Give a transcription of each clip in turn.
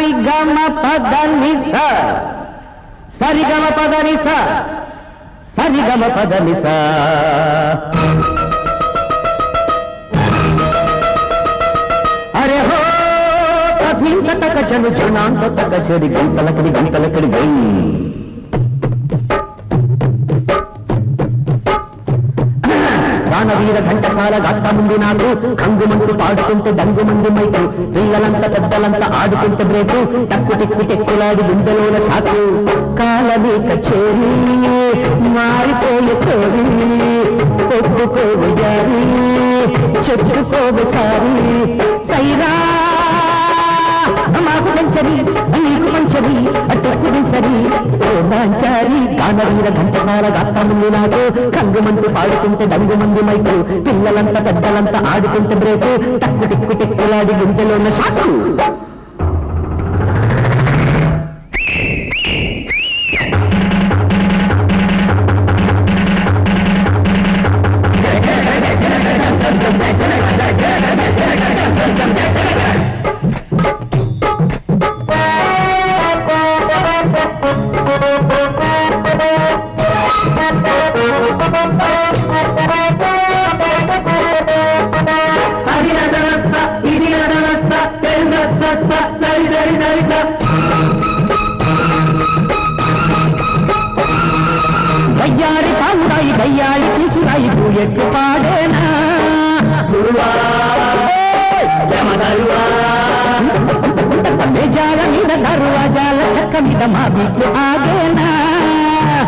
సరిగమ పద నిస సరిగమ పద నిస సరిగమ పద నిస అరే హో కథీంత తక చలు జనాంత తక చెడి గంటలకడి గంటలకడి గై. దానవీర ఘంటసాల గట్ట ముందు నాకు కంగుమందు పాడుకుంటే దంగుమంది మైకు పిల్లలంత పెద్దలంత ఆడుకుంటే బ్రేకు టక్కు టిక్కు టెక్కులాడి గుండెలోన శాసు కాలనీ కచేరి మారిపోయే సోరి ఒప్పుకోవు జారి చెప్పుకోవు సారి. సైరా మాకు మంచది నీకు మంచది అట్టెక్కు సరి. మాంచారి గానవీర ఘంటసాల గాత్తముంది నాకు కంగుమంది పాడుకుంటే డంగుమంది మైకు పిల్లలంతా పెద్దలంతా ఆడుకుంటే బ్రేకు టక్కు టిక్కు టిక్కులాడి గుండెలో ఉన్న షాకు గయ్యాడి పావురాయి గయ్యాడి కూచురాయి ఎట్లు పాడేనా? జాల మీద దర్వాజాల చక్క మీద మా బీట్లు ఆగేనా?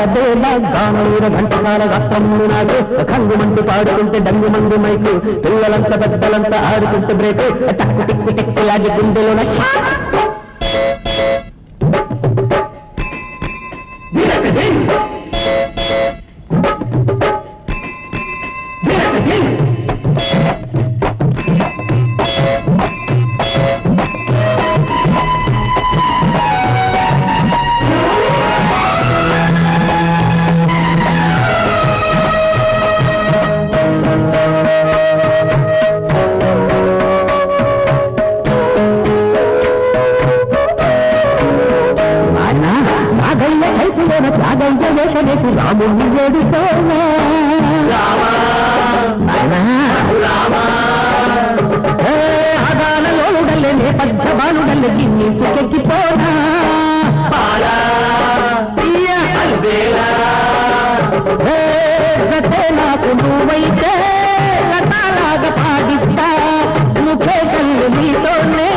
గానవీర ఘంటసాల గాత్రములు నాడు ఖంగు మందు పాడుకుంటే డంగు మందు మైకు పిల్లలంతా పెద్దలంతా ఆడుకుంటే బ్రేకు టక్కు టిక్కు టెక్కులాగి గుండెలోన వీరక మునిగడుతోనా అదానలోడల్లే నే పెద్ద బాలుడల్లే గిన్ని సుకెక్కిపోనా? నాకు నువ్వైతే రథాలాగా పాటిస్తా. నువ్వేషన్లు నీతోనే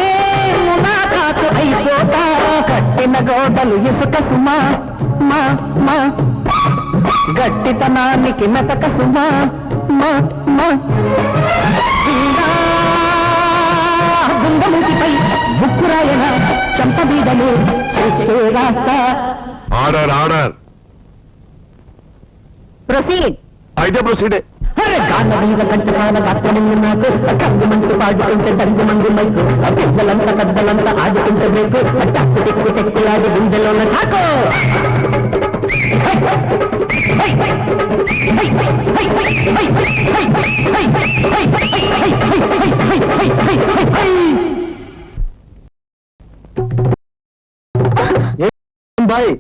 నా కాకు అయిపోతా. కట్టిన గోడలు ఇసుక సుమా మా మా. గట్టితనానికి మెతక సుమా గుండముతిపై బుక్కురాయన చంపబీడలు చేసే రాస్తా ఆర్డర్ ఆర్డర్ ప్రొసీడ్. అయితే ప్రొసీడే. కందుమందు పాడుకుంటే మైకు. పెద్దలంతా పెద్దలంతా ఆడుకుంటే బాయ్?